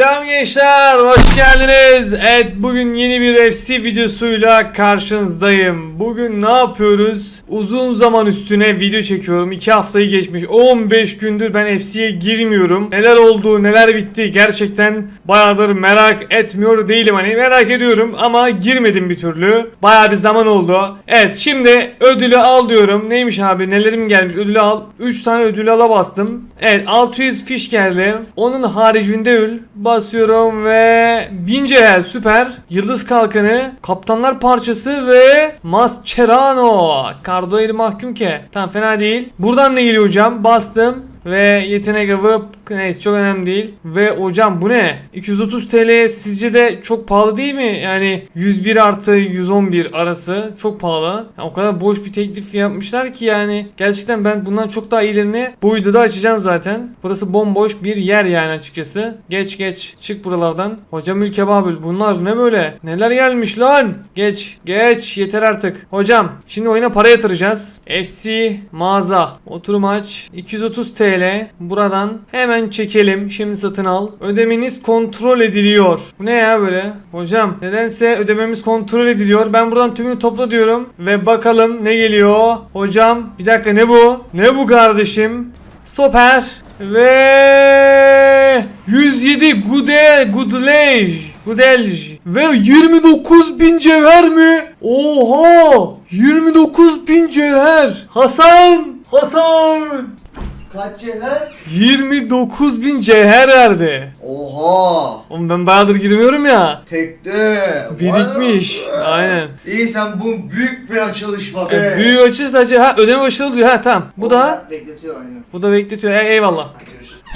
Selam gençler, hoş geldiniz. Evet, bugün yeni bir FC videosuyla karşınızdayım. Bugün ne yapıyoruz? Uzun zaman üstüne video çekiyorum. 2 haftayı geçmiş. 15 gündür ben FC'ye girmiyorum. Neler oldu, neler bitti gerçekten bayağıdır merak etmiyor değilim. Hani merak ediyorum ama girmedim bir türlü. Bayağı bir zaman oldu. Evet, şimdi ödülü al diyorum. Neymiş abi, nelerim gelmiş? Ödülü al. 3 tane ödülü ala bastım. Evet, 600 fiş geldi. Onun haricinde ül basıyorum ve 1000 cevher süper. Yıldız kalkanı, kaptanlar parçası ve Mascherano. Cardoeli mahkum ki. Tamam fena değil. Buradan ne geliyor hocam? Bastım. Ve yetenek avı neyse çok önemli değil. Ve hocam bu ne? 230 TL sizce de çok pahalı değil mi? Yani 101 artı 111 arası çok pahalı. Yani o kadar boş bir teklif yapmışlar ki yani. Gerçekten ben bundan çok daha iyilerini bu videoda açacağım zaten. Burası bomboş bir yer yani açıkçası. Geç geç çık buralardan. Hocam ülke Babil bunlar ne böyle? Neler gelmiş lan? Geç geç yeter artık. Hocam şimdi oyuna para yatıracağız. FC mağaza oturum aç 230 TL buradan hemen çekelim. Şimdi satın al. Ödemeniz kontrol ediliyor. Bu ne ya böyle? Hocam nedense ödememiz kontrol ediliyor. Ben buradan tümünü topla diyorum ve bakalım ne geliyor. Hocam bir dakika ne bu? Ne bu kardeşim? Stoper ve 107 Gude Gudlej Gudelj ve 29 bin cevher mi? Oha! 29 bin cevher. Hasan! Hasan! Kaç cevher? 29 bin cevher verdi. Oha! Oğlum ben bayağıdır girmiyorum ya. Tekte. Birikmiş. Vay be. Aynen. İyi sen bu büyük bir açılış bak. E, büyük açış sadece ha ödeme başarılı diyor. Ha tamam. Bu da bekletiyor aynı. bu da bekletiyor. E, eyvallah.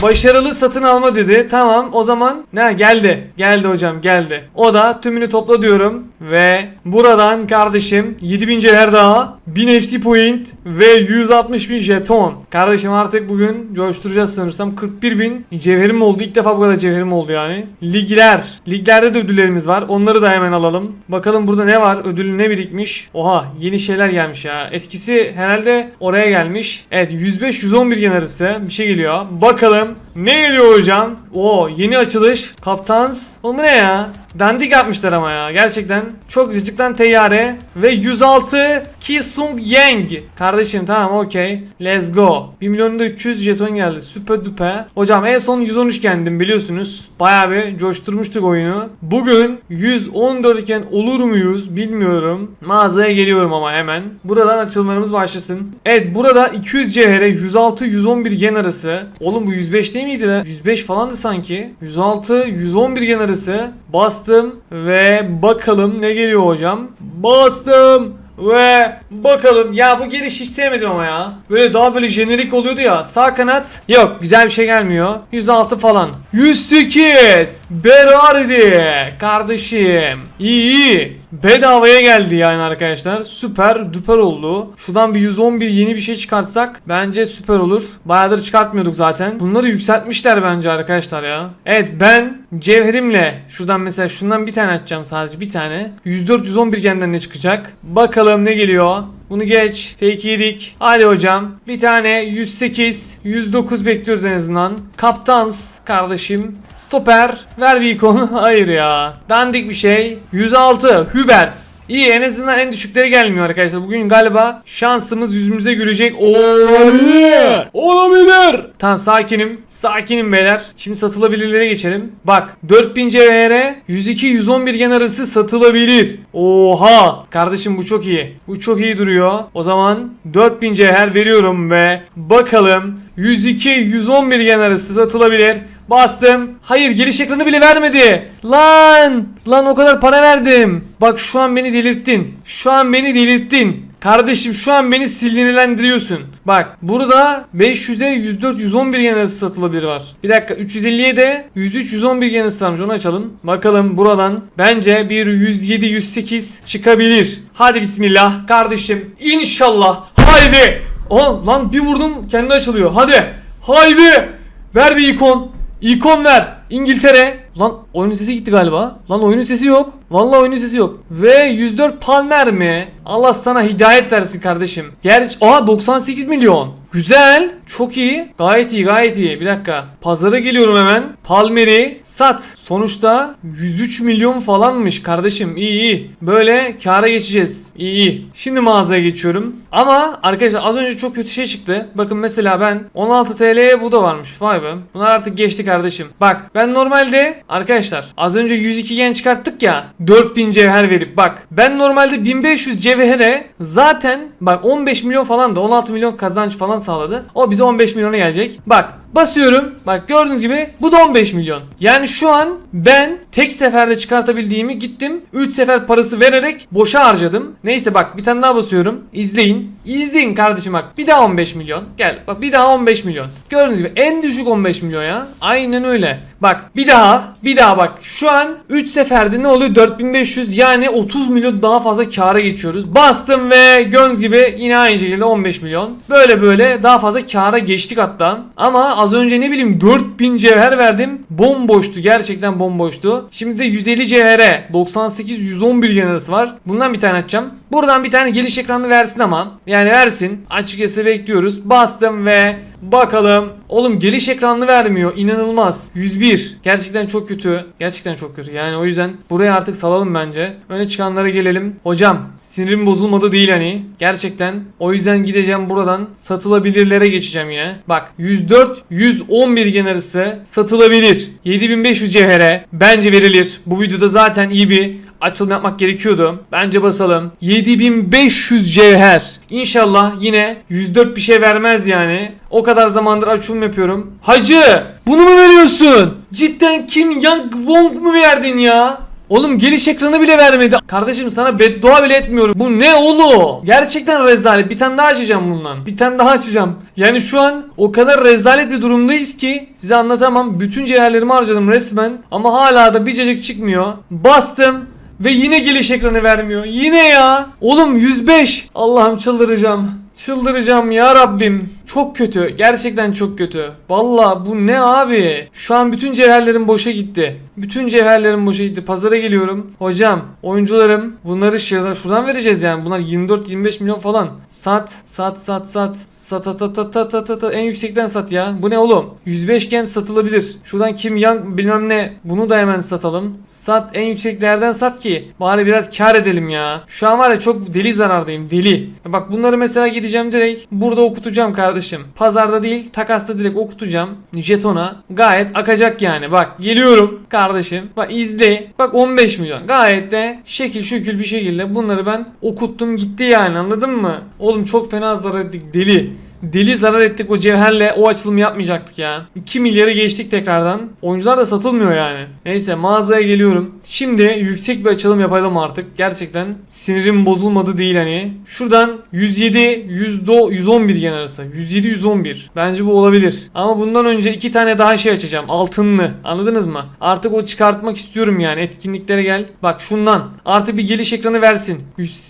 Başarılı satın alma dedi. Tamam o zaman ne geldi. Geldi hocam geldi. O da tümünü topla diyorum. Ve buradan kardeşim 7000 cevher daha. 1000 FC point ve 160 bin jeton. Kardeşim artık bugün coşturacağız sanırsam. 41 bin cevherim oldu. İlk defa bu kadar cevherim oldu yani. Ligler. Liglerde de ödüllerimiz var. Onları da hemen alalım. Bakalım burada ne var? Ödülü ne birikmiş? Oha yeni şeyler gelmiş ya. Eskisi herhalde oraya gelmiş. Evet 105-111 gen arası bir şey geliyor. Bakalım ne geliyor hocam? Oo yeni açılış. Kaptans. Oğlum ne ya? Dandik yapmışlar ama ya gerçekten. Çok cıcıktan teyyare. Ve 106 Ki Sung Yang. Kardeşim tamam okey. Let's go. 1 milyonda 300 jeton geldi. Süper duper. Hocam en son 113 kendim biliyorsunuz. Bayağı bir coşturmuştuk oyunu. Bugün 114 iken olur muyuz bilmiyorum. Mağazaya geliyorum ama hemen. Buradan açılmalarımız başlasın. Evet burada 200 cevhere 106 111 gen arası. Oğlum bu 105 değil miydi lan? 105 falandı sanki. 106 111 gen arası. Bastım ve bakalım ne geliyor hocam. Bastım. Ve bakalım ya bu giriş hiç sevmedim ama ya. Böyle daha böyle jenerik oluyordu ya. Sağ kanat yok güzel bir şey gelmiyor. 106 falan. 108 Berardi kardeşim. İyi iyi. Bedavaya geldi yani arkadaşlar. Süper düper oldu. Şuradan bir 111 yeni bir şey çıkartsak bence süper olur. Bayağıdır çıkartmıyorduk zaten. Bunları yükseltmişler bence arkadaşlar ya. Evet ben cevherimle şuradan mesela şundan bir tane açacağım sadece bir tane. 104-111 genden ne çıkacak? Bakalım ne geliyor? Bunu geç. Fake yedik. Hadi hocam. Bir tane 108, 109 bekliyoruz en azından. Kaptans kardeşim. Stoper. Ver bir ikon. Hayır ya. Dandik bir şey. 106. Hübers. İyi en azından en düşükleri gelmiyor arkadaşlar. Bugün galiba şansımız yüzümüze gülecek. Olabilir. Olabilir. Tamam sakinim. Sakinim beyler. Şimdi satılabilirlere geçelim. Bak 4000 cevhere 102 111 gen arası satılabilir. Oha. Kardeşim bu çok iyi. Bu çok iyi duruyor. O zaman 4000 cevher veriyorum ve bakalım 102 111 gen arası satılabilir. Bastım. Hayır giriş ekranı bile vermedi. Lan. Lan o kadar para verdim. Bak şu an beni delirttin. Şu an beni delirttin. Kardeşim şu an beni sinirlendiriyorsun. Bak burada 500'e 104 111 yen arası satılabilir var. Bir dakika 350'ye de 103 111 yen arası varmış onu açalım. Bakalım buradan bence bir 107 108 çıkabilir. Hadi bismillah kardeşim. İnşallah. Haydi. Oha lan bir vurdum kendi açılıyor. Hadi. Haydi. Ver bir ikon. İkon ver. İngiltere. Lan oyunun sesi gitti galiba. Lan oyunun sesi yok. Vallahi oyunun sesi yok. Ve 104 Palmer mi? Allah sana hidayet versin kardeşim. Gerçi Aa 98 milyon. Güzel. Çok iyi. Gayet iyi gayet iyi. Bir dakika. Pazara geliyorum hemen. Palmer'i sat. Sonuçta 103 milyon falanmış kardeşim. İyi iyi. Böyle kâra geçeceğiz. İyi iyi. Şimdi mağazaya geçiyorum. Ama arkadaşlar az önce çok kötü şey çıktı. Bakın mesela ben 16 TL'ye bu da varmış. Vay be. Bunlar artık geçti kardeşim. Bak ben normalde arkadaşlar az önce 102 gen çıkarttık ya 4000 cevher verip bak ben normalde 1500 cevhere zaten bak 15 milyon falan da 16 milyon kazanç falan sağladı. O bize 15 milyona gelecek. Bak basıyorum. Bak gördüğünüz gibi bu da 15 milyon. Yani şu an ben tek seferde çıkartabildiğimi gittim 3 sefer parası vererek boşa harcadım. Neyse bak bir tane daha basıyorum. İzleyin. İzleyin kardeşim bak. Bir daha 15 milyon. Gel bak bir daha 15 milyon. Gördüğünüz gibi en düşük 15 milyon ya. Aynen öyle. Bak bir daha bir daha bak. Şu an 3 seferde ne oluyor? 4500 yani 30 milyon daha fazla kâra geçiyoruz. Bastım ve gördüğünüz gibi yine aynı şekilde 15 milyon. Böyle böyle daha fazla kâra geçtik hatta. Ama az önce ne bileyim 4000 cevher verdim. Bomboştu. Gerçekten bomboştu. Şimdi de 150 cevhere 98 111 yen arası var. Bundan bir tane açacağım. Buradan bir tane geliş ekranı versin ama. Yani versin. Açıkçası bekliyoruz. Bastım ve bakalım. Oğlum geliş ekranını vermiyor. İnanılmaz. 101. Gerçekten çok kötü. Gerçekten çok kötü. Yani o yüzden buraya artık salalım bence. Öne çıkanlara gelelim. Hocam sinirim bozulmadı değil hani. Gerçekten. O yüzden gideceğim buradan. Satılabilirlere geçeceğim yine. Bak 104 111 gen arası satılabilir. 7500 cevhere bence verilir. Bu videoda zaten iyi bir açılım yapmak gerekiyordu. Bence basalım. 7500 cevher. İnşallah yine 104 bir şey vermez yani. O kadar zamandır açılım yapıyorum. Hacı bunu mu veriyorsun? Cidden Kim Yang Wong mu verdin ya? Oğlum geliş ekranı bile vermedi. Kardeşim sana beddua bile etmiyorum. Bu ne oğlum? Gerçekten rezalet. Bir tane daha açacağım bundan. Bir tane daha açacağım. Yani şu an o kadar rezalet bir durumdayız ki size anlatamam. Bütün cevherlerimi harcadım resmen. Ama hala da bir cacık çıkmıyor. Bastım. Ve yine geliş ekranı vermiyor. Yine ya. Oğlum 105. Allah'ım çıldıracağım. Çıldıracağım ya Rabbim. Çok kötü. Gerçekten çok kötü. Valla bu ne abi? Şu an bütün cevherlerim boşa gitti. Bütün cevherlerim boşa gitti. Pazara geliyorum. Hocam, oyuncularım bunları şuradan, şuradan vereceğiz yani. Bunlar 24-25 milyon falan. Sat, sat, sat, sat. Sat, at, at, at, at, at, at, at. En yüksekten sat ya. Bu ne oğlum? 105 gen satılabilir. Şuradan Kim Young bilmem ne. Bunu da hemen satalım. Sat en yüksek değerden sat ki. Bari biraz kar edelim ya. Şu an var ya çok deli zarardayım. Deli. Bak bunları mesela gideceğim direkt burada okutacağım kardeşim. Pazarda değil takasta direkt okutacağım. Jetona. Gayet akacak yani. Bak geliyorum kardeşim. Bak izle. Bak 15 milyon. Gayet de şekil şükül bir şekilde bunları ben okuttum gitti yani anladın mı? Oğlum çok fena zarar ettik deli. Deli zarar ettik o cevherle o açılımı yapmayacaktık ya. 2 milyarı geçtik tekrardan. Oyuncular da satılmıyor yani. Neyse mağazaya geliyorum. Şimdi yüksek bir açılım yapalım artık. Gerçekten sinirim bozulmadı değil hani. Şuradan 107 100 111 yen arası. 107 111. Bence bu olabilir. Ama bundan önce iki tane daha şey açacağım. Altınlı. Anladınız mı? Artık o çıkartmak istiyorum yani. Etkinliklere gel. Bak şundan. Artık bir geliş ekranı versin.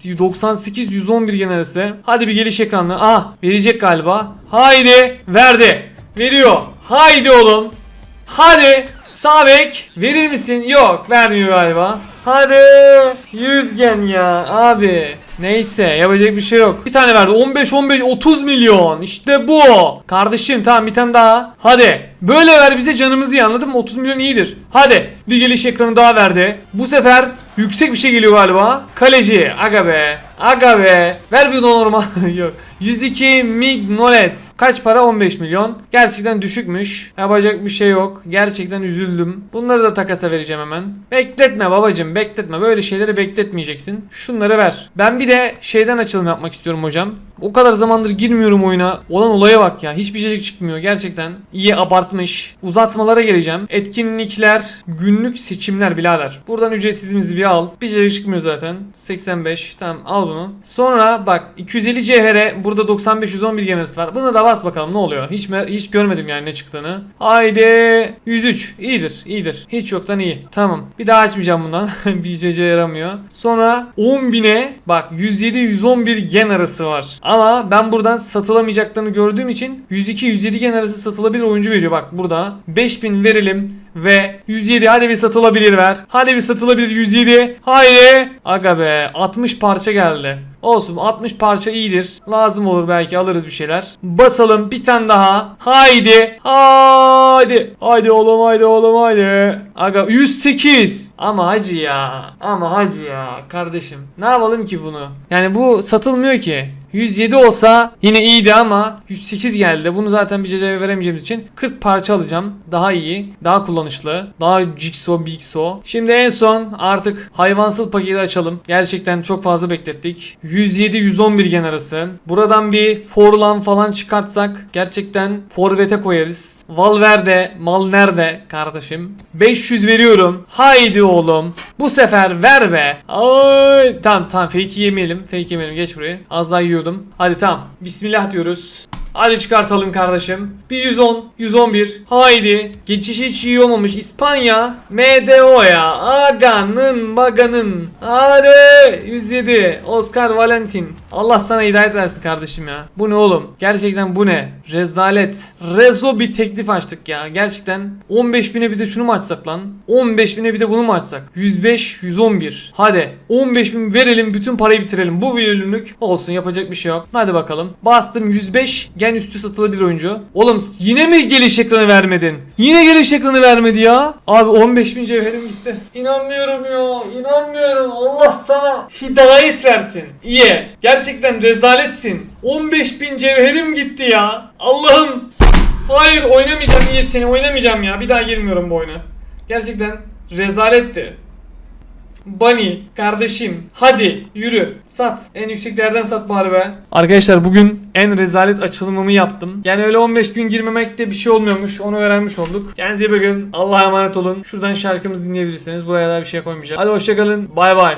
198 111 yen arası. Hadi bir geliş ekranı. Ah verecek galiba. Haydi verdi. Veriyor. Haydi oğlum. Hadi sağ bek verir misin? Yok vermiyor galiba. Hadi 100 gen ya abi. Neyse yapacak bir şey yok. Bir tane verdi 15 15 30 milyon. İşte bu. Kardeşim tamam bir tane daha. Hadi. Böyle ver bize canımızı iyi anladın mı? 30 milyon iyidir. Hadi. Bir geliş ekranı daha verdi. Bu sefer yüksek bir şey geliyor galiba. Kaleci. Aga be. Aga be. Ver bir normal. yok. 102 Mignolet. Kaç para? 15 milyon. Gerçekten düşükmüş. Yapacak bir şey yok. Gerçekten üzüldüm. Bunları da takasa vereceğim hemen. Bekletme babacım bekletme. Böyle şeyleri bekletmeyeceksin. Şunları ver. Ben bir de şeyden açılım yapmak istiyorum hocam. O kadar zamandır girmiyorum oyuna. Olan olaya bak ya. Hiçbir şey çıkmıyor gerçekten. İyi abartmış. Uzatmalara geleceğim. Etkinlikler, günlük seçimler birader. Buradan ücretsizimizi bir al. Bir şey çıkmıyor zaten. 85. Tamam al bunu. Sonra bak 250 cevhere burada 95 111 generisi var. Bunu da bas bakalım ne oluyor. Hiç hiç görmedim yani ne çıktığını. Haydi 103. İyidir, iyidir. Hiç yoktan iyi. Tamam. Bir daha açmayacağım bundan. bir cece yaramıyor. Sonra 10.000'e bak 107 111 gen arası var. Ama ben buradan satılamayacaklarını gördüğüm için 102 107 gen arası satılabilir oyuncu veriyor. Bak burada 5000 verelim ve 107 hadi bir satılabilir ver. Hadi bir satılabilir 107. Haydi. Aga be 60 parça geldi. Olsun 60 parça iyidir. Lazım olur belki alırız bir şeyler. Basalım bir tane daha. Haydi. Haydi. Haydi oğlum haydi oğlum haydi. Aga 108. Ama hacı ya. Ama hacı ya kardeşim. Ne yapalım ki bunu? Yani bu satılmıyor ki. 107 olsa yine iyiydi ama 108 geldi. Bunu zaten bir ceceye veremeyeceğimiz için 40 parça alacağım. Daha iyi, daha kullanışlı, daha jigsaw bigsaw. Şimdi en son artık hayvansal paketi açalım. Gerçekten çok fazla beklettik. 107-111 gen arası. Buradan bir Forlan falan çıkartsak gerçekten forvete koyarız. Valverde, mal nerede kardeşim? 500 veriyorum. Haydi oğlum. Bu sefer ver be. Ay. Tamam tamam fake yemeyelim. Fake yemeyelim. Geç buraya. Az daha yiyordum. Hadi tamam. Bismillah diyoruz. Hadi çıkartalım kardeşim. Bir 110, 111. Haydi. Geçiş hiç iyi olmamış. İspanya. MDO ya. Aga'nın maganın. Hadi. 107. Oscar Valentin. Allah sana hidayet versin kardeşim ya. Bu ne oğlum? Gerçekten bu ne? Rezalet. Rezo bir teklif açtık ya. Gerçekten 15 bine bir de şunu mu açsak lan? 15 bine bir de bunu mu açsak? 105, 111. Hadi 15 bin verelim bütün parayı bitirelim. Bu bölümlük olsun yapacak bir şey yok. Hadi bakalım. Bastım 105 gen üstü satılabilir oyuncu. Oğlum yine mi geliş ekranı vermedin? Yine geliş ekranı vermedi ya. Abi 15 bin cevherim gitti. İnanmıyorum ya. İnanmıyorum. Allah sana hidayet versin. İyi. Gerçekten rezaletsin. 15 bin cevherim gitti ya. Allah'ım. Hayır oynamayacağım iyi seni oynamayacağım ya. Bir daha girmiyorum bu oyuna. Gerçekten rezaletti. Bunny kardeşim hadi yürü sat en yüksek değerden sat bari be. Arkadaşlar bugün en rezalet açılımımı yaptım. Yani öyle 15 gün girmemekte bir şey olmuyormuş onu öğrenmiş olduk. Kendinize bakın Allah'a emanet olun. Şuradan şarkımızı dinleyebilirsiniz buraya da bir şey koymayacağım. Hadi hoşçakalın bay bay.